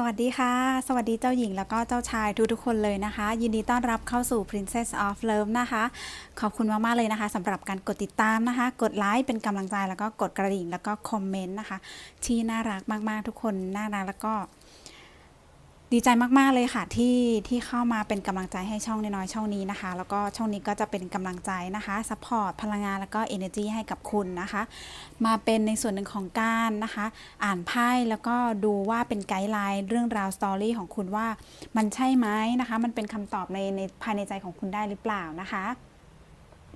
สวัสดีค่ะ สวัสดีเจ้าหญิงแล้วก็เจ้าชายทุกๆคนเลยนะคะ ยินดีต้อนรับเข้าสู่ Princess of Love นะคะ ขอบคุณมากๆเลยนะคะสำหรับการกดติดตามนะคะ กดไลค์เป็นกำลังใจแล้วก็กดกระดิ่งแล้วก็คอมเมนต์นะคะ ที่น่ารักมากๆทุกคนน่ารักแล้วก็ ดีใจมากๆเลยค่ะที่ที่เข้ามาเป็นกำลังใจให้ช่องน้อยๆช่องนี้นะคะ แล้วก็ช่องนี้ก็จะเป็นกำลังใจนะคะซัพพอร์ตพลังงานแล้วก็ energy ให้กับคุณนะคะ มาเป็นในส่วนหนึ่งของการนะคะ อ่านไพ่แล้วก็ดูว่าเป็นไกด์ไลน์เรื่องราวสตอรี่ของคุณว่ามันใช่ไหมนะคะ มันเป็นคำตอบในในภายในใจของคุณได้หรือเปล่านะคะ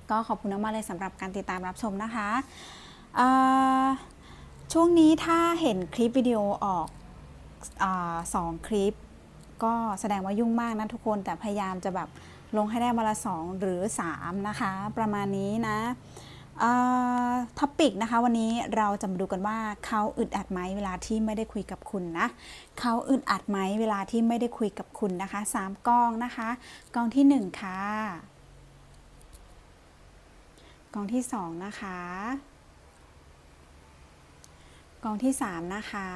ก็ขอบคุณมากๆเลยสำหรับการติดตามรับชมนะคะช่วงนี้ถ้าเห็นคลิปวิดีโอออกอสองคลิป ก็แสดงว่ายุ่งมากนะทุกคนแต่พยายามจะแบบลงให้ได้วันละสองหรือ3นะคะ ประมาณนี้นะท็อปิกนะคะวันนี้เราจะมาดูกันว่าเขาอึดอัดไหมเวลาที่ไม่ได้คุยกับคุณนะเขาอึดอัดไหมเวลาที่ไม่ได้คุยกับคุณนะคะสามกองนะคะกองที่หนึ่งค่ะกองที่สองนะคะกองที่สามนะคะ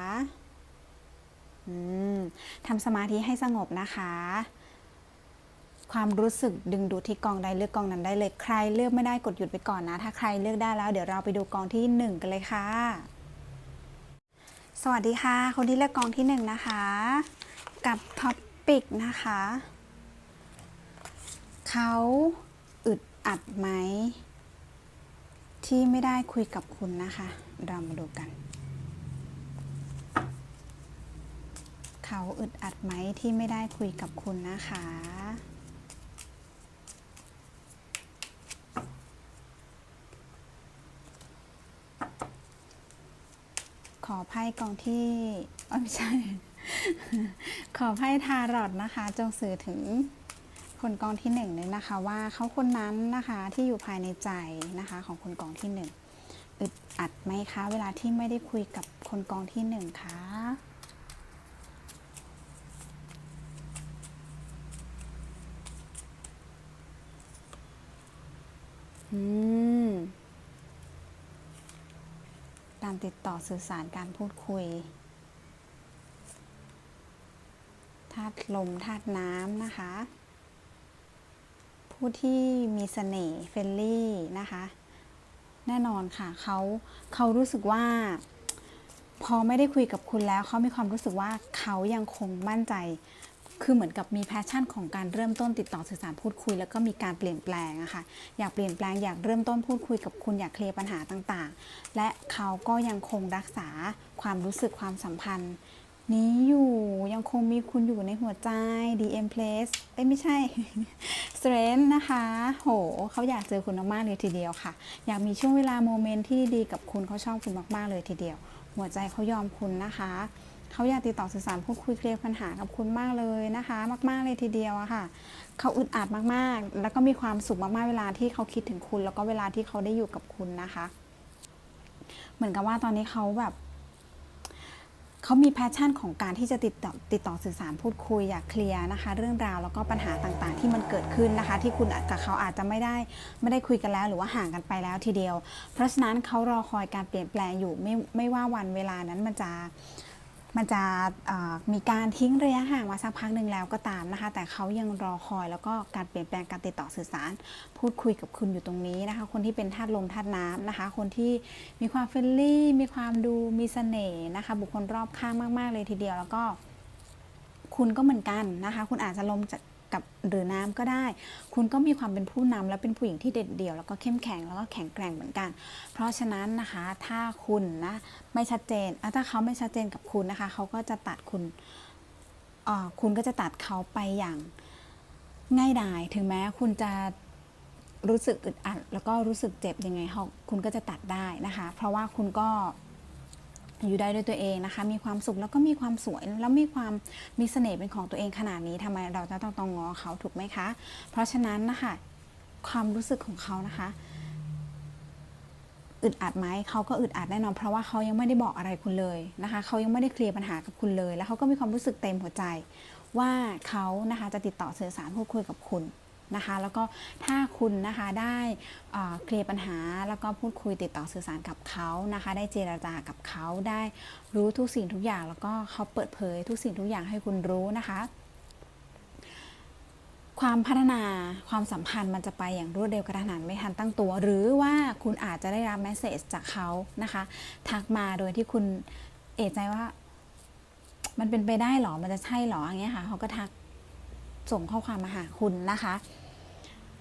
ทำสมาธิให้สงบนะคะ ความรู้สึกดึงดูดที่กองใดเลือกกองนั้นได้เลยใครเลือกไม่ได้กดหยุดไปก่อนนะ ถ้าใครเลือกได้แล้วเดี๋ยวเราไปดูกองที่หนึ่งกันเลยค่ะ สวัสดีค่ะ คนที่เลือกกองที่หนึ่งนะคะ กับท็อปปิกนะคะ เขาอึดอัดไหมที่ไม่ได้คุยกับคุณนะคะ เรามาดูกัน เขาอึดอัดไหมที่ไม่ได้คุยกับคุณนะคะ ขอไพ่กองที่ไม่ใช่ ขอไพ่ทารอดนะคะ จงสื่อถึงคนกองที่หนึ่งเลยนะคะ ว่าเขาคนนั้นนะคะที่อยู่ภายในใจนะคะ ของคนกองที่หนึ่งอึดอัดไหมคะ เวลาที่ไม่ได้คุยกับคนกองที่หนึ่งคะ อืม การติดต่อสื่อสารการพูดคุย ธาตุลมธาตุน้ำนะคะ ผู้ที่มีเสน่ห์เฟรนลี่นะคะ แน่นอนค่ะเขาเขารู้สึกว่า พอไม่ได้คุยกับคุณแล้ว เขามีความรู้สึกว่าเขายังคงมั่นใจ คือเหมือนกับมีแพชชั่นของการเริ่มต้นติดต่อสื่อสารพูดคุย แล้วก็มีการเปลี่ยนแปลงอะค่ะอยากเปลี่ยนแปลงอยากเริ่มต้นพูดคุยกับคุณอยากเคลียร์ปัญหาต่างๆ และเขาก็ยังคงรักษาความรู้สึกความสัมพันธ์ นี้อยู่ยังคงมีคุณอยู่ในหัวใจ DM Place เอ้ยไม่ใช่ Strength นะคะ โหเขาอยากเจอคุณมากๆเลยทีเดียวค่ะ อยากมีช่วงเวลาโมเมนต์ที่ดีกับคุณเขาชอบคุณมากๆเลยทีเดียว หัวใจเขายอมคุณนะคะ เขาอยากติดต่อสื่อสารพูดคุยเคลียร์ปัญหากับคุณมากเลยนะคะ มากๆเลยทีเดียวอะค่ะเขาอึดอัดมากๆ แล้วก็มีความสุขมากๆเวลาที่เขาคิดถึงคุณ แล้วก็เวลาที่เขาได้อยู่กับคุณนะคะ เหมือนกับว่าตอนนี้เขาแบบเขามีแพชชั่นของการที่จะติดต่อติดต่อสื่อสารพูดคุยอยากเคลียร์นะคะ เรื่องราวแล้วก็ปัญหาต่างๆ ที่มันเกิดขึ้นนะคะ ที่คุณกับเขาอาจจะไม่ได้ไม่ได้คุยกันแล้ว หรือว่าห่างกันไปแล้วทีเดียว เพราะฉะนั้นเขารอคอยการเปลี่ยนแปลงอยู่ไม่ไม่ว่าวันเวลานั้นมันจะ มันจะมีการทิ้งระยะห่างมาสักพักหนึ่งแล้วก็ตามนะคะ แต่เขายังรอคอยแล้วก็การเปลี่ยนแปลงการติดต่อสื่อสาร พูดคุยกับคุณอยู่ตรงนี้นะคะ คนที่เป็นธาตุลมธาตุน้ำนะคะ คนที่มีความเฟรนลี่ มีความดูมีเสน่ห์นะคะ บุคคลรอบข้างมาก ๆ เลยทีเดียวแล้วก็คุณก็เหมือนกันนะคะ คุณอาจจะลมจา กับหรือน้ำก็ได้ คุณก็มีความเป็นผู้นำและเป็นผู้หญิงที่เด็ดเดี่ยว แล้วก็เข้มแข็งแล้วก็แข็งแกร่งเหมือนกัน เพราะฉะนั้นนะคะถ้าคุณนะไม่ชัดเจนถ้าเขาไม่ชัดเจนกับคุณนะคะเขาก็จะตัดคุณคุณก็จะตัดเขาไปอย่างง่ายดายถึงแม้คุณจะรู้สึกอึดอัด แล้วก็รู้สึกเจ็บยังไงเขาคุณก็จะตัดได้นะคะ เพราะว่าคุณก็ อยู่ได้ด้วยตัวเองนะคะ มีความสุขแล้วก็มีความสวยแล้วมีความมีเสน่ห์เป็นของตัวเองขนาดนี้ทำไมเราจะต้องต้องง้อเขาถูกไหมคะ เพราะฉะนั้นนะคะความรู้สึกของเขานะคะอึดอัดไหมเขาก็อึดอัดแน่นอน เพราะว่าเขายังไม่ได้บอกอะไรคุณเลยนะคะเขายังไม่ได้เคลียร์ปัญหากับคุณเลย แล้วเขาก็มีความรู้สึกเต็มหัวใจ ว่าเขานะคะจะติดต่อสื่อสารพูดคุยกับคุณ นะคะ แล้วก็ถ้าคุณนะคะได้เเคลียร์ปัญหา แล้วก็พูดคุยติดต่อสื่อสารกับเขานะคะ ได้เจรจากับเขาได้รู้ทุกสิ่งทุกอย่าง แล้วก็เขาเปิดเผยทุกสิ่งทุกอย่างให้คุณรู้นะคะความพัฒนาความสัมพันธ์มันจะไปอย่างรวดเร็วกระทันหันไม่ทันตั้งตัว หรือว่าคุณอาจจะได้รับแมสเซจจากเขานะคะ ทักมาโดยที่คุณเอะใจว่า มันเป็นไปได้หรอมันจะใช่หรออย่างเงี้ยค่ะเขาก็ทัก ส่งข้อความมาหาคุณนะคะ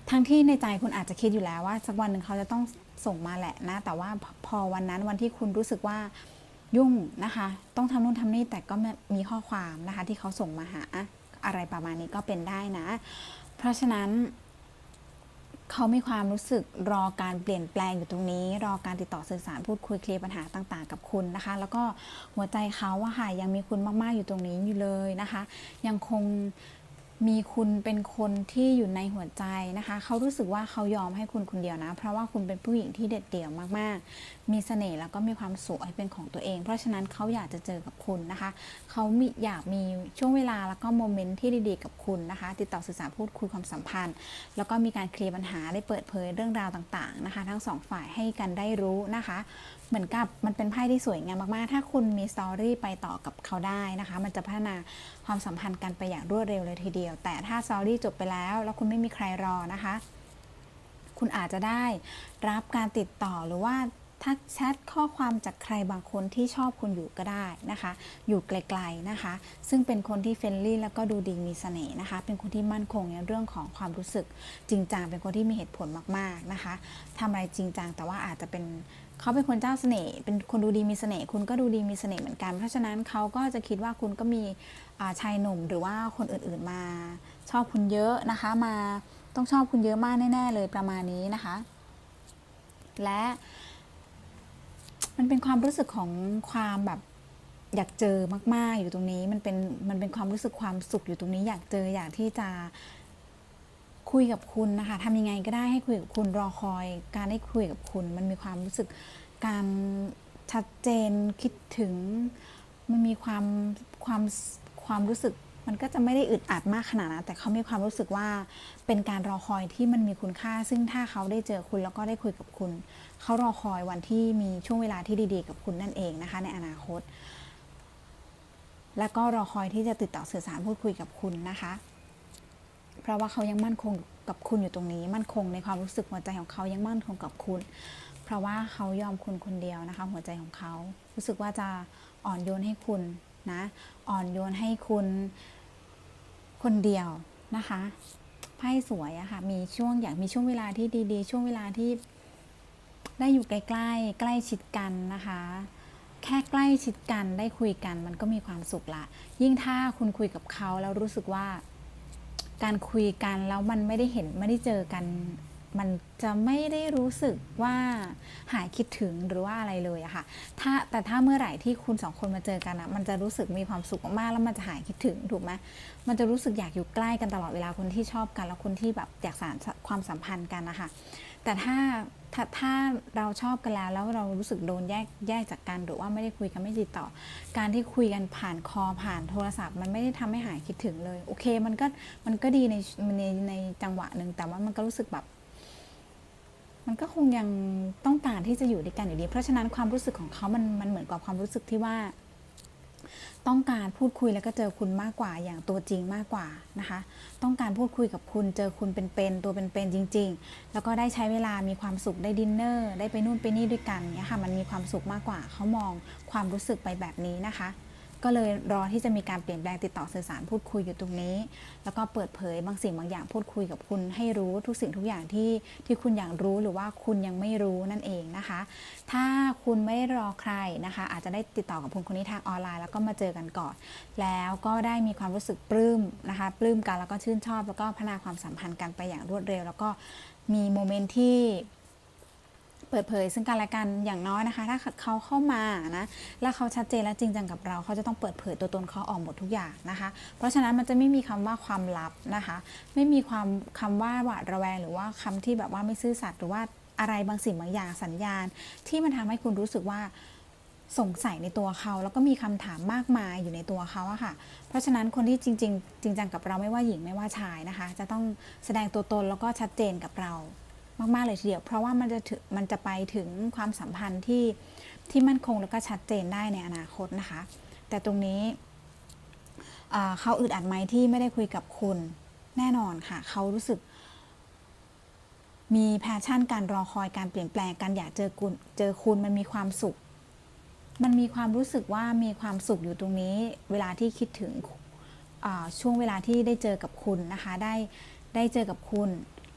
ทั้งที่ในใจคุณอาจจะคิดอยู่แล้วว่า สักวันหนึ่งเขาจะต้องส่งมาแหละนะ แต่ว่าพอวันนั้นวันที่คุณรู้สึกว่ายุ่งนะคะ ต้องทำนู่นทำนี่แต่ก็มีข้อความนะคะ ที่เขาส่งมาหาอะไรประมาณนี้ก็เป็นได้นะ เพราะฉะนั้นเขามีความรู้สึกรอการเปลี่ยนแปลงอยู่ตรงนี้ รอการติดต่อสื่อสารพูดคุยเคลียร์ปัญหาต่าง ๆ กับคุณนะคะ แล้วก็หัวใจเขาอะค่ะยังมีคุณมาก ๆ อยู่ตรงนี้อยู่เลยนะคะ ยังคง มีคุณเป็นคนที่อยู่ในหัวใจนะคะ เขารู้สึกว่าเขายอมให้คุณคนเดียวนะ เพราะว่าคุณเป็นผู้หญิงที่เด็ดเดี่ยวมากๆ มีเสน่ห์แล้วก็มีความสวยเป็นของตัวเอง เพราะฉะนั้นเขาอยากจะเจอกับคุณนะคะ เขามีอยากมีช่วงเวลาแล้วก็โมเมนต์ที่ดีๆกับคุณนะคะ ติดต่อสื่อสารพูดคุยความสัมพันธ์ แล้วก็มีการเคลียร์ปัญหาได้เปิดเผยเรื่องราวต่างๆนะคะ ทั้งสองฝ่ายให้กันได้รู้นะคะเหมือนกับมันเป็นไพ่ที่สวยงามมาก ๆ ถ้าคุณมีสตอรี่ไปต่อกับเขาได้นะคะ มันจะพัฒนาความสัมพันธ์กันไปอย่างรวดเร็วเลยทีเดียว แต่ถ้าสตอรี่จบไปแล้ว แล้วคุณไม่มีใครรอนะคะ คุณอาจจะได้รับการติดต่อหรือว่า ทักแชทข้อความจากใครบางคนที่ชอบคุณอยู่ก็ได้นะคะ อยู่ไกลๆนะคะ ซึ่งเป็นคนที่เฟรนลี่แล้วก็ดูดีมีเสน่ห์นะคะ เป็นคนที่มั่นคงในเรื่องของความรู้สึก จริงจังเป็นคนที่มีเหตุผลมากๆนะคะทำอะไรจริงจังแต่ว่าอาจจะเป็นเขาเป็นคนเจ้าเสน่ห์เป็นคนดูดีมีเสน่ห์คุณก็ดูดีมีเสน่ห์เหมือนกัน เพราะฉะนั้นเขาก็จะคิดว่าคุณก็มีาชายหนุ่มหรือว่าคนอื่นๆมา ชอบคุณเยอะนะคะมาต้องชอบคุณเยอะมากแน่ ๆ เลยประมาณนี้นะคะ และ มันเป็นความรู้สึกของความแบบอยากเจอมาก ๆ อยู่ตรงนี้ มันเป็นมันเป็นความรู้สึกความสุขอยู่ตรงนี้ อยากเจออยากที่จะคุยกับคุณนะคะทำยังไงก็ได้ให้คุยกับคุณรอคอย การได้คุยกับคุณ มันมีความรู้สึกการชัดเจนคิดถึง มันมีความความความรู้สึก มันก็จะไม่ได้อึดอัดมากขนาดนั้นแต่เขามีความรู้สึกว่าเป็นการรอคอยที่มันมีคุณค่า ซึ่งถ้าเขาได้เจอคุณแล้วก็ได้คุยกับคุณ เขารอคอยวันที่มีช่วงเวลาที่ดีๆ กับคุณนั่นเองนะคะ ในอนาคต แล้วก็รอคอยที่จะติดต่อสื่อสารพูดคุยกับคุณนะคะ เพราะว่าเขายังมั่นคงกับคุณอยู่ตรงนี้ มั่นคงในความรู้สึกหัวใจของเขายังมั่นคงกับคุณ เพราะว่าเขายอมคุณคนเดียวนะคะ หัวใจของเขารู้สึกว่าจะอ่อนโยนให้คุณนะ อ่อนโยนให้คุณคนเดียวนะคะไพ่สวยอะค่ะ มีช่วงอยากมีช่วงเวลาที่ดีๆ ช่วงเวลาที่ ได้อยู่ใกล้ๆ ใกล้ชิดกันนะคะ แค่ใกล้ชิดกันได้คุยกันมันก็มีความสุขละ ยิ่งถ้าคุณคุยกับเขาแล้วรู้สึกว่า การคุยกันแล้วมันไม่ได้เห็นไม่ได้เจอกัน มันจะไม่ได้รู้สึกว่าหายคิดถึงหรือว่าอะไรเลยอะค่ะ ถ้าแต่ถ้าเมื่อไหร่ที่คุณสองคนมาเจอกันอะมันจะรู้สึกมีความสุขมากแล้วมันจะหายคิดถึงถูกไหมมันจะรู้สึกอยากอยู่ใกล้กันตลอดเวลาคนที่ชอบกัน แล้วคนที่แบบอยากสานความสัมพันธ์กันนะคะแต่ถ้าถ้าถ้าเราชอบกันแล้วแล้วเรารู้สึกโดนแยกแยกจากกันหรือว่าไม่ได้คุยกันไม่ติดต่อ การที่คุยกันผ่านคอผ่านโทรศัพท์ มันไม่ได้ทำให้หายคิดถึงเลย โอเค มันก็มันก็ดีในในในจังหวะหนึ่งแต่ว่ามันก็รู้สึกแบบ มันก็คงยังต้องการที่จะอยู่ด้วยกันอยู่ดี เพราะฉะนั้นความรู้สึกของเขามันมันเหมือนกับความรู้สึกที่ว่า ต้องการพูดคุยแล้วก็เจอคุณมากกว่าอย่างตัวจริงมากกว่านะคะ ต้องการพูดคุยกับคุณเจอคุณเป็นๆตัวเป็นๆจริง ๆ แล้วก็ได้ใช้เวลามีความสุขได้ดินเนอร์ได้ไปนู่นไปนี่ด้วยกันเนี่ยค่ะมันมีความสุขมากกว่าเขามองความรู้สึกไปแบบนี้นะคะ ก็เลยรอที่จะมีการเปลี่ยนแปลงติดต่อสื่อสารพูดคุยอยู่ตรงนี้ แล้วก็เปิดเผยบางสิ่งบางอย่างพูดคุยกับคุณให้รู้ทุกสิ่งทุกอย่างที่ที่คุณอยากรู้หรือว่าคุณยังไม่รู้นั่นเองนะคะ ถ้าคุณไม่รอใครนะคะ อาจจะได้ติดต่อกับคุณคนนี้ทางออนไลน์ แล้วก็มาเจอกันก่อน แล้วก็ได้มีความรู้สึกปลื้มนะคะปลื้มกันแล้วก็ชื่นชอบ แล้วก็พัฒนาความสัมพันธ์กันไปอย่างรวดเร็ว แล้วก็มีโมเมนต์ที่ เปิดเผยซึ่งกันและกันอย่างน้อยนะคะ ถ้าเขาเข้ามานะแล้วเขาชัดเจนและจริงจังกับเรา เขาจะต้องเปิดเผยตัวตนเขาออกหมดทุกอย่างนะคะ เพราะฉะนั้นมันจะไม่มีคำว่าความลับนะคะ ไม่มีความคำว่าหวาดระแวง หรือว่าคำที่แบบว่าไม่ซื่อสัตย์หรือว่าอะไรบางสิ่งบางอย่างสัญญาณ ที่มันทำให้คุณรู้สึกว่าสงสัยในตัวเขาแล้วก็มีคำถามมากมายอยู่ในตัวเขาอะค่ะ เพราะฉะนั้นคนที่จริงๆจริงจังกับเราไม่ว่าหญิงไม่ว่าชายนะคะ จะต้องแสดงตัวตนแล้วก็ชัดเจนกับเรา มาก ๆ เลยทีเดียว เพราะว่ามันจะถึงมันจะไปถึงความสัมพันธ์ที่ที่มั่นคงแล้วก็ชัดเจนได้ในอนาคตนะคะ แต่ตรงนี้เขาอึดอัดไหมที่ไม่ได้คุยกับคุณ แน่นอนค่ะ เขารู้สึก มีแพชชั่นการรอคอยการเปลี่ยนแปลงการอยากเจอคุณเจอคุณมันมีความสุข มันมีความรู้สึกว่ามีความสุขอยู่ตรงนี้ เวลาที่คิดถึงช่วงเวลาที่ได้เจอกับคุณนะคะ ได้ได้เจอกับคุณ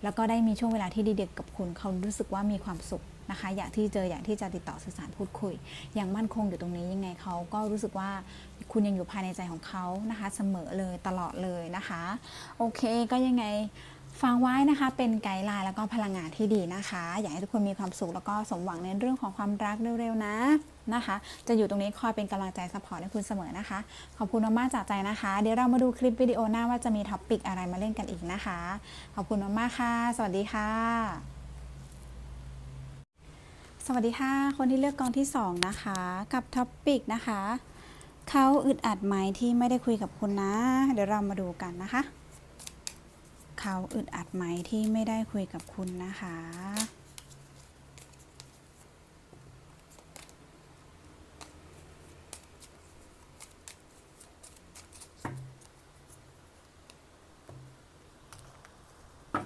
แล้วก็ได้มีช่วงเวลาที่ดีเด็กกับคุณเขารู้สึกว่ามีความสุขนะคะ อยากที่เจออยากที่จะติดต่อสื่อสารพูดคุย อย่างมั่นคงอยู่ตรงนี้ยังไงเขาก็รู้สึกว่าคุณยังอยู่ภายในใจของเขานะคะ เสมอเลยตลอดเลยนะคะ โอเคก็ยังไง ฟังไว้นะคะ เป็นไกด์ไลน์แล้วก็พลังงานที่ดีนะคะ อยากให้ทุกคนมีความสุขแล้วก็สมหวังในเรื่องของความรักเร็วๆนะนะคะ จะอยู่ตรงนี้คอยเป็นกำลังใจซัพพอร์ตให้คุณเสมอนะคะ ขอบคุณมากๆจากใจนะคะ เดี๋ยวเรามาดูคลิปวิดีโอหน้าว่าจะมีท็อปปิกอะไรมาเล่นกันอีกนะคะ ขอบคุณมากๆค่ะ สวัสดีค่ะสวัสดีค่ะ คนที่เลือกกองที่ 2 นะคะ กับท็อปปิกนะคะ เขาอึดอัดไหมที่ไม่ได้คุยกับคุณนะ เดี๋ยวเรามาดูกันนะคะ เขาอึดอัดไหมที่ไม่ได้คุยกับคุณนะคะ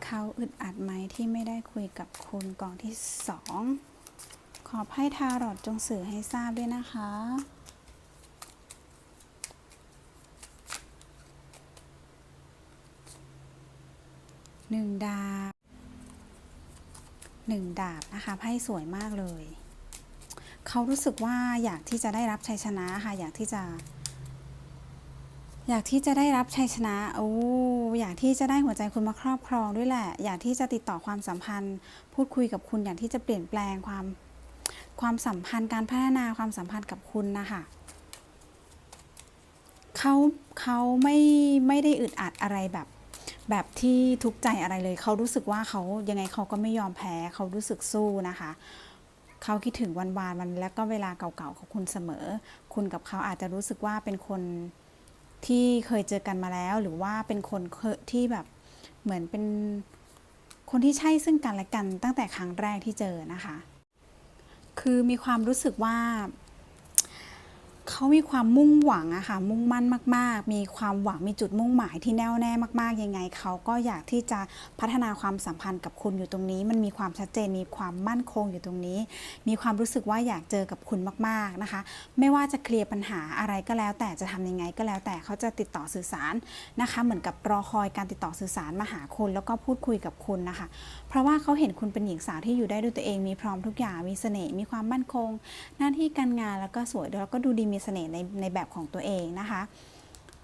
เขาอึดอัดไหมที่ไม่ได้คุยกับคุณกองที่สองขอให้ทารอดจงสื่อให้ทราบด้วยนะคะ หนึ่งดาบหนึ่งดาบนะคะไพ่สวยมากเลย เขารู้สึกว่าอยากที่จะได้รับชัยชนะค่ะ อยากที่จะ อยากที่จะได้รับชัยชนะโอ้อยากที่จะได้หัวใจคุณมาครอบครองด้วยแหละ อยากที่จะติดต่อความสัมพันธ์ พูดคุยกับคุณ อยากที่จะเปลี่ยนแปลงความความสัมพันธ์การพัฒนาความสัมพันธ์กับคุณนะคะเขาเขาไม่ไม่ได้อึดอัดอะไรแบบ แบบที่ทุกข์ใจอะไรเลย เขารู้สึกว่าเขายังไงเขาก็ไม่ยอมแพ้เขารู้สึกสู้นะคะเขาคิดถึงวันวานมันแล้วก็เวลาเก่าๆของคุณเสมอ คุณกับเขาอาจจะรู้สึกว่าเป็นคนที่เคยเจอกันมาแล้ว หรือว่าเป็นคนที่แบบเหมือนเป็นคนที่ใช่ซึ่งกันและกันตั้งแต่ครั้งแรกที่เจอนะคะ คือมีความรู้สึกว่า เขามีความมุ่งหวังอะค่ะมุ่งมั่นมาก ๆ มีความหวังมีจุดมุ่งหมายที่แน่วแน่มาก ๆ ยังไงเขาก็อยากที่จะพัฒนาความสัมพันธ์กับคุณอยู่ตรงนี้ มันมีความชัดเจนมีความมั่นคงอยู่ตรงนี้ มีความรู้สึกว่าอยากเจอกับคุณมาก ๆ นะคะ ไม่ว่าจะเคลียร์ปัญหาอะไรก็แล้ว แต่จะทำยังไงก็แล้วแต่เขาจะติดต่อสื่อสารนะคะ เหมือนกับรอคอยการติดต่อสื่อสารมาหาคุณแล้วก็พูดคุยกับคุณนะคะ เพราะว่าเขาเห็นคุณเป็นหญิงสาวที่อยู่ได้ด้วยตัวเองมีพร้อมทุกอย่างมีเสน่ห์มีความมั่นคง หน้าที่การงานแล้วก็สวยแล้วก็ดูดีมีเสน่ห์ในในแบบของตัวเองนะคะ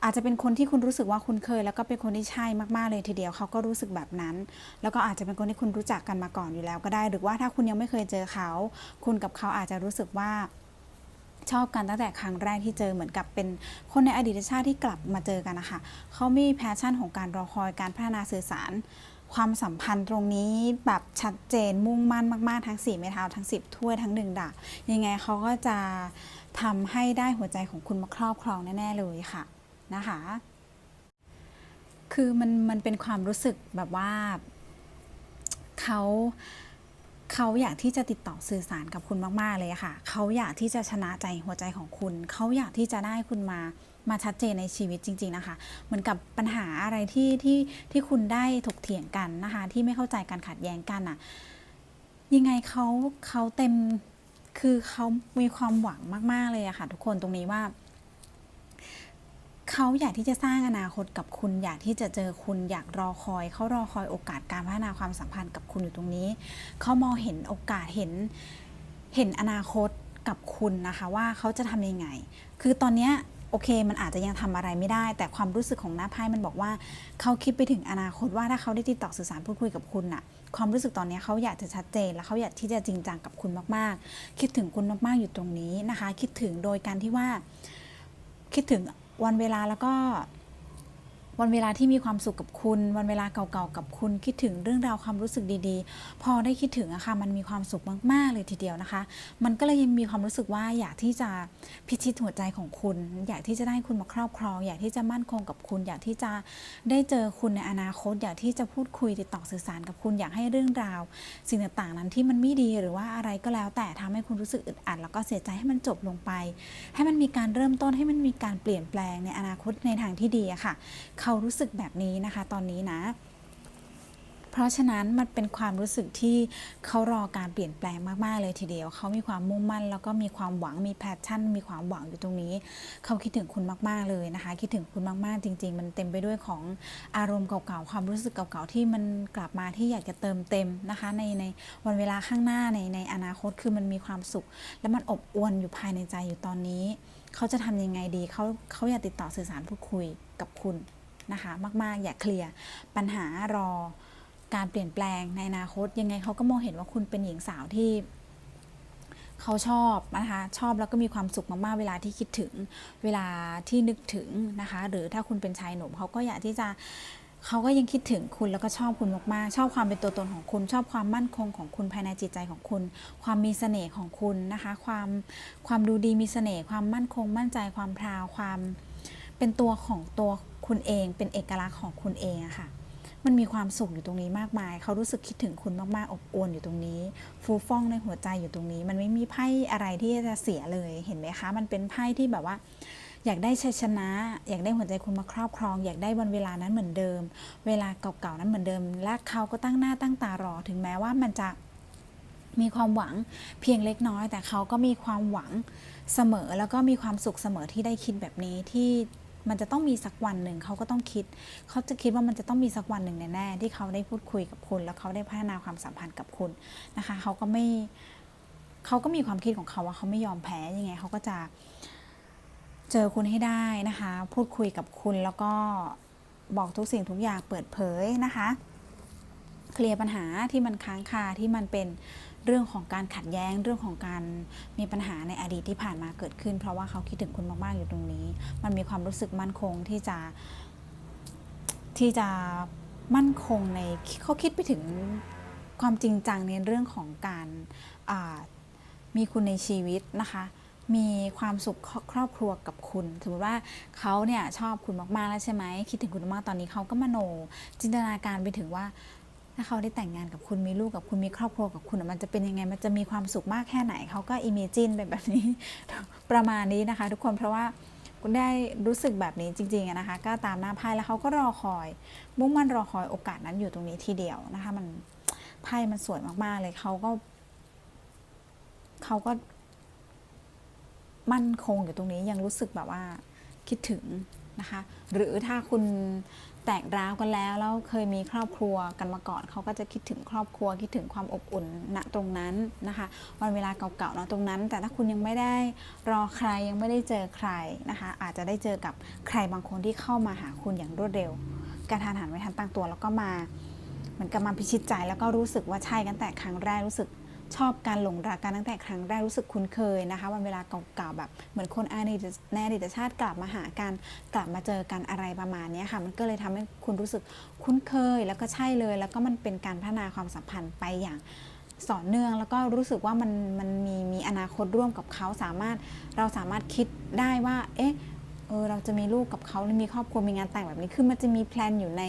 อาจจะเป็นคนที่คุณรู้สึกว่าคุณเคย แล้วก็เป็นคนที่ใช่มากๆเลยทีเดียวเขาก็รู้สึกแบบนั้น แล้วก็อาจจะเป็นคนที่คุณรู้จักกันมาก่อนอยู่แล้วก็ได้ หรือว่าถ้าคุณยังไม่เคยเจอเขา คุณกับเขาอาจจะรู้สึกว่าชอบกันตั้งแต่ครั้งแรกที่เจอเหมือนกับเป็นคนในอดีตชาติที่กลับมาเจอกันนะคะเขามีแพชชั่นของการรอคอยการพัฒนาสื่อสาร ความสัมพันธ์ตรงนี้แบบชัดเจนมุ่งมั่นมาก ๆ ทั้ง4ไม้เท้าทั้ง 10 ถ้วยทั้งหนึ่งดาบยังไงเขาก็จะทำให้ได้หัวใจของคุณมาครอบครองแน่ ๆ เลยค่ะนะคะ คือมันมันเป็นความรู้สึกแบบว่าเขาเขาอยากที่จะติดต่อสื่อสารกับคุณมาก ๆ เลยค่ะ เขาอยากที่จะชนะใจหัวใจของคุณ เขาอยากที่จะได้คุณมา มาชัดเจนในชีวิตจริง ๆนะคะ เหมือนกับปัญหาอะไรที่ที่ที่คุณได้ถกเถียงกันนะคะ ที่ไม่เข้าใจการขัดแย้งกันอะยังไงเขาเขาเต็มคือเขามีความหวังมาก ๆ เลยอะค่ะ ทุกคนตรงนี้ว่าเขาอยากที่จะสร้างอนาคตกับคุณ อยากที่จะเจอคุณอยากรอคอยเขารอคอยโอกาสการพัฒนาความสัมพันธ์กับคุณอยู่ตรงนี้เขามองเห็นโอกาสเห็นเห็นอนาคตกับคุณนะคะ ว่าเขาจะทำยังไง คือตอนเนี้ย โอเค มันอาจจะยังทำอะไรไม่ได้ แต่ความรู้สึกของหน้าไพ่มันบอกว่า เขาคิดไปถึงอนาคตว่าถ้าเขาได้ติดต่อสื่อสารพูดคุยกับคุณน่ะ ความรู้สึกตอนนี้เขาอยากจะชัดเจน และเขาอยากที่จะจริงจังกับคุณมากๆ คิดถึงคุณมากๆอยู่ตรงนี้นะคะ คิดถึงโดยการที่ว่า คิดถึงวันเวลาแล้วก็ วันเวลาที่มีความสุขกับคุณ วันเวลาเก่าๆกับคุณคิดถึงเรื่องราวความรู้สึกดีๆ พอได้คิดถึงอะค่ะมันมีความสุขมากๆเลยทีเดียวนะคะ มันก็เลยยังมีความรู้สึกว่าอยากที่จะพิชิตหัวใจของคุณ อยากที่จะได้คุณมาครอบครอง อยากที่จะมั่นคงกับคุณ อยากที่จะได้เจอคุณในอนาคต อยากที่จะพูดคุยติดต่อสื่อสารกับคุณอยากให้เรื่องราว สิ่งต่างๆนั้นที่มันไม่ดีหรือว่าอะไรก็แล้ว แต่ทำให้คุณรู้สึกอึดอัดแล้วก็เสียใจให้มันจบลงไป ให้มันมีการเริ่มต้นให้มันมีการเปลี่ยนแปลงในอนาคตในทางที่ดีอะค่ะเขารู้สึกแบบนี้นะคะตอนนี้นะ เพราะฉะนั้นมันเป็นความรู้สึกที่เขารอการเปลี่ยนแปลงมาก ๆ เลยทีเดียว เขามีความมุ่งมั่น แล้วก็มีความหวังมีแพชชั่น มีความหวังอยู่ตรงนี้ เขาคิดถึงคุณมาก ๆ เลยนะคะ คิดถึงคุณมาก ๆ จริง ๆ มันเต็มไปด้วยของอารมณ์เก่า ๆ ความรู้สึกเก่า ๆ ที่มันกลับมาที่อยากจะเติมเต็มนะคะ ในในวันเวลาข้างหน้าในในอนาคตคือมันมีความสุข และมันอบอวลอยู่ภายในใจอยู่ตอนนี้เขาจะทำยังไงดี เขาเขาอยากติดต่อสื่อสารพูดคุยกับคุณ นะคะมาก ๆ อย่าเคลียร์ปัญหารอการเปลี่ยนแปลงในอนาคต ยังไงเขาก็มองเห็นว่าคุณเป็นหญิงสาวที่เขาชอบนะคะชอบแล้วก็มีความสุขมากๆ เวลาที่คิดถึงเวลาที่นึกถึงนะคะ หรือถ้าคุณเป็นชายหนุ่มเขาก็อยากที่จะเขาก็ยังคิดถึงคุณแล้วก็ชอบคุณมากๆ ชอบความเป็นตัวตนของคุณ ชอบความมั่นคงของคุณภายในจิตใจของคุณ ความมีเสน่ห์ของคุณนะคะ ความความดูดีมีเสน่ห์ความมั่นคงมั่นใจความพราวความเป็นตัวของตัว คุณเองเป็นเอกลักษณ์ของคุณเองอะค่ะ มันมีความสุขอยู่ตรงนี้มากมาย เขารู้สึกคิดถึงคุณมากๆ อบอวลอยู่ตรงนี้ ฟูฟ่องในหัวใจอยู่ตรงนี้ มันไม่มีไพ่อะไรที่จะเสียเลยเห็นไหมคะ มันเป็นไพ่ที่แบบว่าอยากได้ชัยชนะ อยากได้หัวใจคุณมาครอบครอง อยากได้วันเวลานั้นเหมือนเดิม เวลาเก่าๆนั้นเหมือนเดิม และเขาก็ตั้งหน้าตั้งตารอถึงแม้ว่ามันจะมีความหวังเพียงเล็กน้อย แต่เขาก็มีความหวังเสมอแล้วก็มีความสุขเสมอที่ได้คิดแบบนี้ที่ มันจะต้องมีสักวันหนึ่งเขาก็ต้องคิด เขาจะคิดว่ามันจะต้องมีสักวันหนึ่งแน่ๆที่เขาได้พูดคุยกับคุณ แล้วเขาได้พัฒนาความสัมพันธ์กับคุณนะคะเขาก็ไม่เขาก็มีความคิดของเขาว่าเขาไม่ยอมแพ้ยังไงเขาก็จะเจอคุณให้ได้นะคะ พูดคุยกับคุณแล้วก็บอกทุกสิ่งทุกอย่างเปิดเผยนะคะ เคลียร์ปัญหาที่มันค้างคาที่มันเป็น เรื่องของการขัดแย้งเรื่องของการมีปัญหาในอดีตที่ผ่านมาเกิดขึ้น เพราะว่าเขาคิดถึงคุณมาก ๆ อยู่ตรงนี้ มันมีความรู้สึกมั่นคงที่จะที่จะมั่นคงในเขาคิดไปถึงความจริงจังในเรื่องของการมีคุณในชีวิตนะคะมีความสุขครอบครัวกับคุณ สมมติว่าเขาเนี่ยชอบคุณมากๆแล้วใช่ไหม คิดถึงคุณมากตอนนี้เขาก็มโน จินตนาการไปถึงว่า ถ้าเขาได้แต่งงานกับคุณมีลูกกับคุณมีครอบครัวกับคุณมันจะเป็นยังไงมันจะมีความสุขมากแค่ไหนเขาก็อิมเมจินไปแบบนี้ ประมาณนี้นะคะ ทุกคนเพราะว่าคุณได้รู้สึกแบบนี้จริงๆนะคะ ก็ตามหน้าไพ่แล้วเขาก็รอคอย มุ่งมั่นรอคอยโอกาสนั้นอยู่ตรงนี้ทีเดียวนะคะ มันไพ่มันสวยมากๆเลยเขาก็เขาก็มั่นคงอยู่ตรงนี้ยังรู้สึกแบบว่าคิดถึงนะคะ หรือถ้าคุณ แตกร้าวกันแล้วแล้วเคยมีครอบครัวกันมาก่อนเขาก็จะคิดถึงครอบครัวคิดถึงความอบอุ่นณตรงนั้นนะคะ วันเวลาเก่าๆณตรงนั้น แต่ถ้าคุณยังไม่ได้รอใครยังไม่ได้เจอใครนะคะ อาจจะได้เจอกับใครบางคนที่เข้ามาหาคุณอย่างรวดเร็วการทานอาหารไม่ทันตั้งตัวแล้วก็มาเหมือนกับมาพิชิตใจแล้วก็รู้สึกว่าใช่กันแต่ครั้งแรกรู้สึก ชอบการหลงรักกันตั้งแต่ครั้งแรกรู้สึกคุ้นเคยนะคะ วันเวลาเก่าๆแบบเหมือนคนอดีตในอดีตชาติกลับมาหากันกลับมาเจอกันอะไรประมาณนี้ค่ะ มันก็เลยทำให้คุณรู้สึกคุ้นเคยแล้วก็ใช่เลย แล้วก็มันเป็นการพัฒนาความสัมพันธ์ไปอย่างต่อเนื่องแล้วก็รู้สึกว่ามันมันมีมีอนาคตร่วมกับเขาสามารถเราสามารถคิดได้ว่า เอ๊ะเออเราจะมีลูกกับเขาหรือมีครอบครัวมีงานแต่งแบบนี้คือมันจะมีแพลนอยู่ใน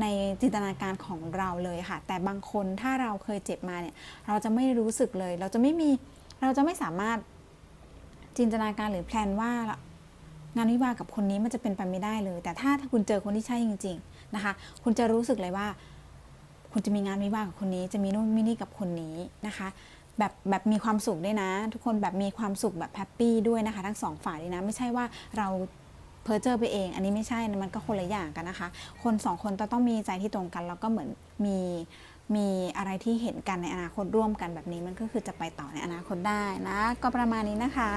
ในจินตนาการของเราเลยค่ะ แต่บางคนถ้าเราเคยเจ็บมาเนี่ย เราจะไม่รู้สึกเลย เราจะไม่มี เราจะไม่สามารถจินตนาการหรือแพลนว่างานวิวากับคนนี้มันจะเป็นไปไม่ได้เลย แต่ถ้าถ้าคุณเจอคนที่ใช่จริง ๆนะคะ คุณจะรู้สึกเลยว่า คุณจะมีงานวิวากับคนนี้ จะมีนู่นมีนี่กับคนนี้นะคะ แบบแบบมีความสุขด้วยนะ ทุกคนแบบมีความสุขแบบแฮปปี้ด้วยนะคะ ทั้งสองฝ่ายเลยนะ ไม่ใช่ว่าเรา เพอเจอไปเอง อันนี้ไม่ใช่นะมันก็คนละอย่างกันนะคะ คนสองคนต้องต้องมีใจที่ตรงกัน แล้วก็เหมือนมีมีอะไรที่เห็นกันในอนาคตร่วมกันแบบนี้มันก็คือจะไปต่อในอนาคตได้นะ ก็ประมาณนี้นะคะ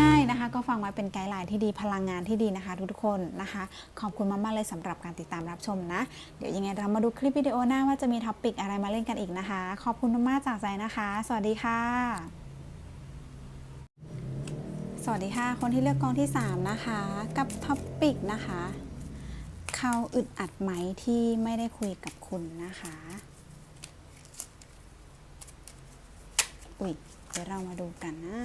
ง่ายๆนะคะ ก็ฟังไว้เป็นไกด์ไลน์ที่ดีพลังงานที่ดีนะคะ ทุกๆคนนะคะ ขอบคุณมากๆเลยสำหรับการติดตามรับชมนะ เดี๋ยวยังไงเรามาดูคลิปวิดีโอหน้าว่าจะมีท็อปิกอะไรมาเล่นกันอีกนะคะ ขอบคุณมากๆจากใจนะคะ สวัสดีค่ะ สวัสดีค่ะ คนที่เลือกกองที่ 3 นะคะ กับท็อปิกนะคะ เขาอึดอัดไหมที่ไม่ได้คุยกับคุณนะคะ อุ้ยเดี๋ยวเรามาดูกันนะ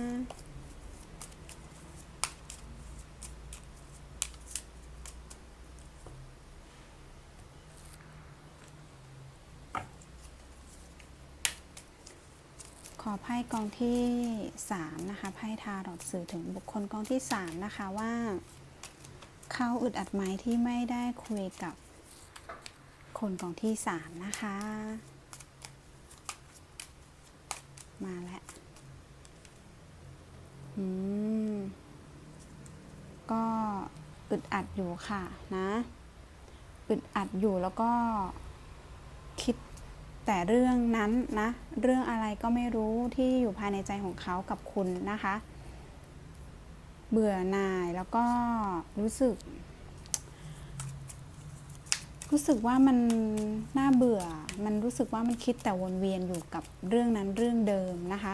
ขอไพ่กองที่ 3 นะคะไพ่ทารอดสื่อถึงบุคคลกองที่ 3 นะคะว่า เขาอึดอัดไหมที่ไม่ได้คุยกับคนกองที่ 3 นะคะ มาแล้วอืม ก็อึดอัดอยู่ค่ะนะ อึดอัดอยู่แล้วก็คิด แต่เรื่องนั้นนะเรื่องอะไรก็ไม่รู้ที่อยู่ภายในใจของเขากับคุณนะคะ เบื่อหน่ายแล้วก็รู้สึก รู้สึกว่ามันน่าเบื่อ มันรู้สึกว่ามันคิดแต่วนเวียนอยู่กับเรื่องนั้นเรื่องเดิมนะคะ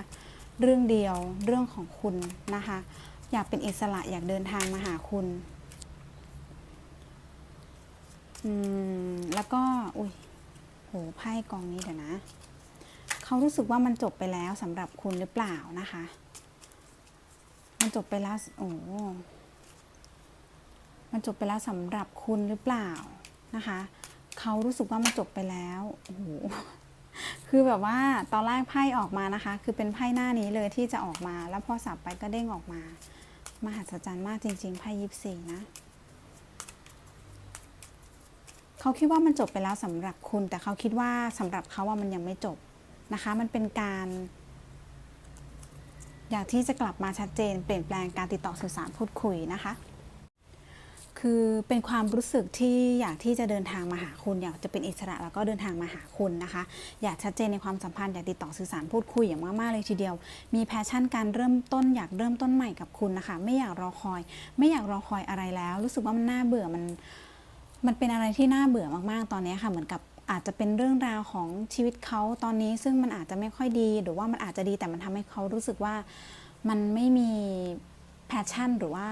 เรื่องเดียวเรื่องของคุณนะคะ อยากเป็นอิสระอยากเดินทางมาหาคุณอืมแล้วก็ อุ้ย โหไพ่กองนี้เดี๋ยวนะเขารู้สึกว่ามันจบไปแล้วสำหรับคุณหรือเปล่านะคะ มันจบไปแล้วโอ้มันจบไปแล้วสำหรับคุณหรือเปล่านะคะเขารู้สึกว่ามันจบไปแล้วโอ้โหคือแบบว่าตอนแรกไพ่ออกมานะคะ คือเป็นไพ่หน้านี้เลยที่จะออกมา แล้วพอสับไปก็เด้งออกมา มหัศจรรย์มากจริง ๆ ไพ่ยิบสี่นะ เขาคิดว่ามันจบไปแล้วสำหรับคุณ แต่เขาคิดว่าสำหรับเขาว่ามันยังไม่จบนะคะ มันเป็นการ อยากที่จะกลับมาชัดเจน เปลี่ยนแปลงการติดต่อสื่อสารพูดคุยนะคะ คือเป็นความรู้สึกที่อยากที่จะเดินทางมาหาคุณ อยากจะเป็นอิสระแล้วก็เดินทางมาหาคุณนะคะ อยากชัดเจนในความสัมพันธ์อยากติดต่อสื่อสารพูดคุยอย่างมากๆเลยทีเดียว มีแพชชั่นการเริ่มต้นอยากเริ่มต้นใหม่กับคุณนะคะ ไม่อยากรอคอย ไม่อยากรอคอยอะไรแล้ว รู้สึกว่ามันน่าเบื่อมัน มันเป็นอะไรที่น่าเบื่อมากๆ ตอนนี้ค่ะ เหมือนกับอาจจะเป็นเรื่องราวของชีวิตเขาตอนนี้ ซึ่งมันอาจจะไม่ค่อยดี หรือว่ามันอาจจะดีแต่มันทำให้เขารู้สึกว่ามันไม่มีแพชชั่นหรือว่า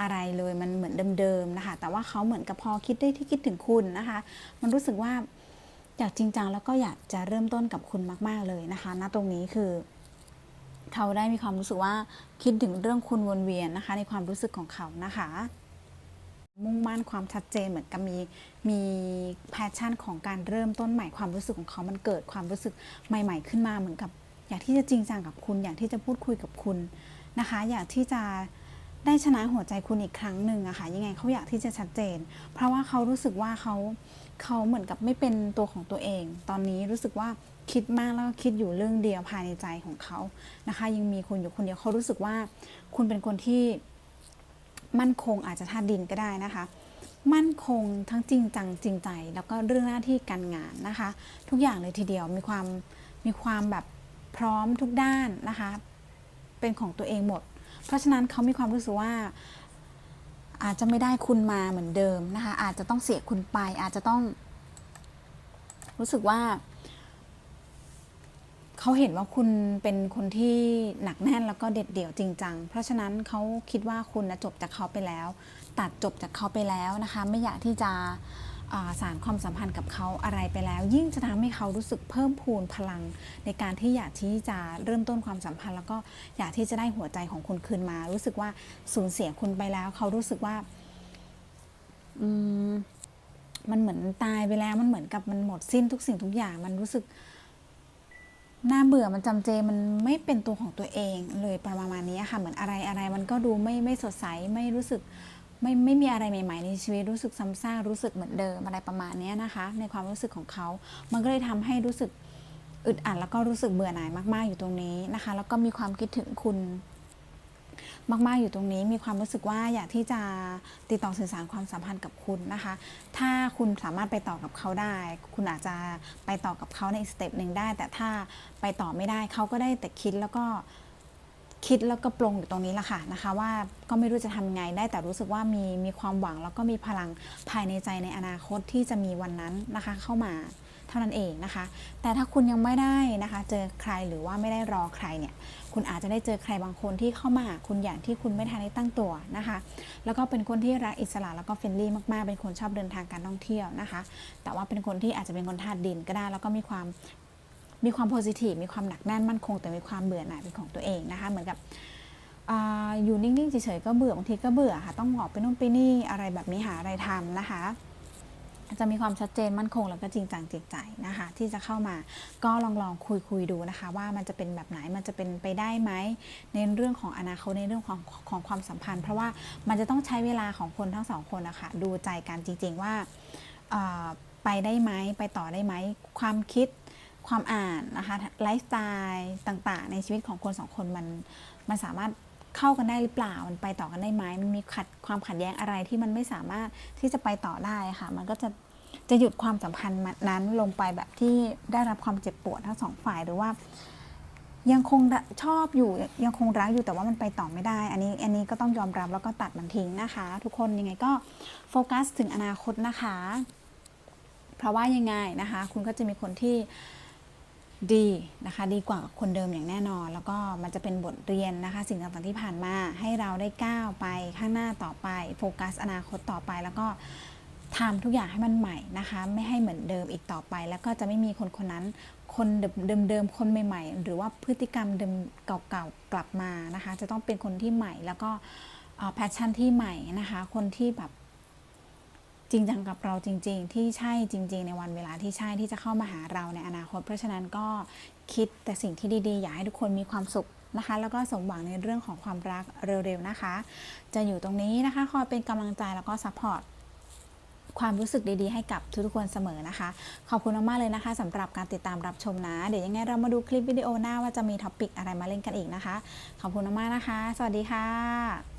อะไรเลยมันเหมือนเดิมๆนะคะ แต่ว่าเขาเหมือนกับพอคิดได้ที่คิดถึงคุณนะคะ มันรู้สึกว่าอยากจริงจังแล้วก็อยากจะเริ่มต้นกับคุณมาก ๆเลยนะคะ ณตรงนี้คือเขาได้มีความรู้สึกว่าคิดถึงเรื่องคุณวนเวียนนะคะ ในความรู้สึกของเขานะคะ มุ่งมั่นความชัดเจนเหมือนกับมีมีแพชชั่นของการเริ่มต้นใหม่ความรู้สึกของเขามันเกิดความรู้สึกใหม่ ๆ ขึ้นมาเหมือนกับ อยากที่จะจริงจังกับคุณ อยากที่จะพูดคุยกับคุณนะคะ อยากที่จะได้ชนะหัวใจคุณอีกครั้งหนึ่งอะค่ะยังไงเขาอยากที่จะชัดเจน เพราะว่าเขารู้สึกว่าเขาเขาเหมือนกับไม่เป็นตัวของตัวเอง ตอนนี้รู้สึกว่าคิดมากแล้วก็คิดอยู่เรื่องเดียวภายในใจของเขานะคะ ยังมีคุณอยู่คนเดียวเขารู้สึกว่าคุณเป็นคนที่ มั่นคงอาจจะธาตุดินก็ได้นะคะ มั่นคงทั้งจริงจังจริงใจ แล้วก็เรื่องหน้าที่การงานนะคะ ทุกอย่างเลยทีเดียวมีความมีความแบบพร้อมทุกด้านนะคะ เป็นของตัวเองหมด เพราะฉะนั้นเขามีความรู้สึกว่าอาจจะไม่ได้คุณมาเหมือนเดิมนะคะ อาจจะต้องเสียคุณไป อาจจะต้องรู้สึกว่า เขาเห็นว่าคุณเป็นคนที่หนักแน่นแล้วก็เด็ดเดี่ยวจริงจัง เพราะฉะนั้นเขาคิดว่าคุณนะจบจากเขาไปแล้ว ตัดจบจากเขาไปแล้วนะคะ ไม่อยากที่จะาสารความสัมพันธ์กับเขาอะไรไปแล้ว ยิ่งจะทำให้เขารู้สึกเพิ่มพูนพลัง ในการที่อยากที่จะเริ่มต้นความสัมพันธ์ แล้วก็อยากที่จะได้หัวใจของคุณคืนมา รู้สึกว่าสูญเสียคุณไปแล้ว เขารู้สึกว่าอืมมันเหมือนตายไปแล้วมันเหมือนกับมันหมดสิ้นทุกสิ่งทุกอย่างมันรู้สึก น่าเบื่อมันจำเจมันไม่เป็นตัวของตัวเองเลยประมาณนี้ค่ะ เหมือนอะไรอะไรมันก็ดูไม่ไม่สดใสไม่รู้สึกไม่ไม่มีอะไรใหม่ๆในชีวิตรู้สึกซ้ำซากรู้สึกเหมือนเดิมอะไรประมาณนี้นะคะ ในความรู้สึกของเขา มันก็เลยทำให้รู้สึกอึดอัดแล้วก็รู้สึกเบื่อหน่ายมากๆอยู่ตรงนี้นะคะ แล้วก็มีความคิดถึงคุณ มากๆอยู่ตรงนี้มีความรู้สึกว่าอยากที่จะติดต่อสื่อสารความสัมพันธ์กับคุณนะคะ ถ้าคุณสามารถไปต่อกับเขาได้ คุณอาจจะไปต่อกับเขาในสเต็ปหนึ่งได้ แต่ถ้าไปต่อไม่ได้เขาก็ได้แต่คิดแล้วก็คิดแล้วก็ปลงอยู่ตรงนี้ละค่ะนะคะว่าก็ไม่รู้จะทำไงได้แต่รู้สึกว่ามีมีความหวังแล้วก็มีพลังภายในใจในอนาคตที่จะมีวันนั้นนะคะเข้ามาเท่านั้นเองนะคะ แต่ถ้าคุณยังไม่ได้นะคะ เจอใครหรือว่าไม่ได้รอใครเนี่ย คุณอาจจะได้เจอใครบางคนที่เข้ามาหาคุณอย่างที่คุณไม่ทันได้ตั้งตัวนะคะ แล้วก็เป็นคนที่รักอิสระแล้วก็เฟรนลี่มากๆ เป็นคนชอบเดินทางการท่องเที่ยวนะคะ แต่ว่าเป็นคนที่อาจจะเป็นคนธาตุดินก็ได้ แล้วก็มีความมีความโพซิทีฟมีความหนักแน่นมั่นคง แต่มีความเบื่อหน่ายเป็นของตัวเองนะคะ เหมือนกับออยู่นิ่งๆเฉยๆก็เบื่อบางทีก็เบื่อค่ะ ต้องออกไปนู่นไปนี่อะไรแบบนี้หาอะไรทำนะคะ จะมีความชัดเจนมั่นคงแล้วก็จริงจังจริงใจนะคะ ที่จะเข้ามาก็ลองลองคุยคุยดูนะคะ ว่ามันจะเป็นแบบไหนมันจะเป็นไปได้ไหมในเรื่องของอนาคตในเรื่องของของความสัมพันธ์ เพราะว่ามันจะต้องใช้เวลาของคนทั้งสองคนนะคะดูใจกันจริง ๆว่าเอ่อไปได้ไหมไปต่อได้ไหมความคิดความอ่านนะคะไลฟ์สไตล์ต่างๆ ในชีวิตของคนสองคนมันมันสามารถ เข้ากันได้หรือเปล่ามันไปต่อกันได้ไหมมันมีขัดความขัดแย้งอะไรที่มันไม่สามารถที่จะไปต่อได้ค่ะ มันก็จะจะหยุดความสัมพันธ์นั้นลงไปแบบที่ได้รับความเจ็บปวดทั้งสองฝ่ายหรือว่า ยังคงชอบอยู่ยังคงรักอยู่แต่ว่ามันไปต่อไม่ได้ อันนี้อันนี้ก็ต้องยอมรับแล้วก็ตัดมันทิ้งนะคะ ทุกคนยังไงก็โฟกัสถึงอนาคตนะคะ เพราะว่ายังไงนะคะ คุณก็จะมีคนที่ ดีนะคะดีกว่าคนเดิมอย่างแน่นอน แล้วก็มันจะเป็นบทเรียนนะคะ สิ่งต่างๆที่ผ่านมาให้เราได้ก้าวไปข้างหน้าต่อไป โฟกัสอนาคตต่อไป แล้วก็ทำทุกอย่างให้มันใหม่นะคะ ไม่ให้เหมือนเดิมอีกต่อไป แล้วก็จะไม่มีคนคนนั้นคนเดิมๆคนใหม่ ๆ หรือว่าพฤติกรรมเดิมเก่าๆกลับมานะคะ จะต้องเป็นคนที่ใหม่แล้วก็แพชชั่นที่ใหม่นะคะ คนที่แบบ จริงจังกับเราจริง ๆ ที่ใช่จริง ๆ ในวันเวลาที่ใช่ที่จะเข้ามาหาเราในอนาคต เพราะฉะนั้นก็คิดแต่สิ่งที่ดีๆ อยากให้ทุกคนมีความสุขนะคะ แล้วก็สมหวังในเรื่องของความรักเร็วๆนะคะ จะอยู่ตรงนี้นะคะคอยเป็นกำลังใจแล้วก็ซัพพอร์ตความรู้สึกดีๆ ให้กับทุกๆคนเสมอนะคะ ขอบคุณมากๆเลยนะคะสำหรับการติดตามรับชมนะ เดี๋ยวยังไงเรามาดูคลิปวิดีโอหน้าว่าจะมีท็อปิกอะไรมาเล่นกันอีกนะคะ ขอบคุณมากๆนะคะ สวัสดีค่ะ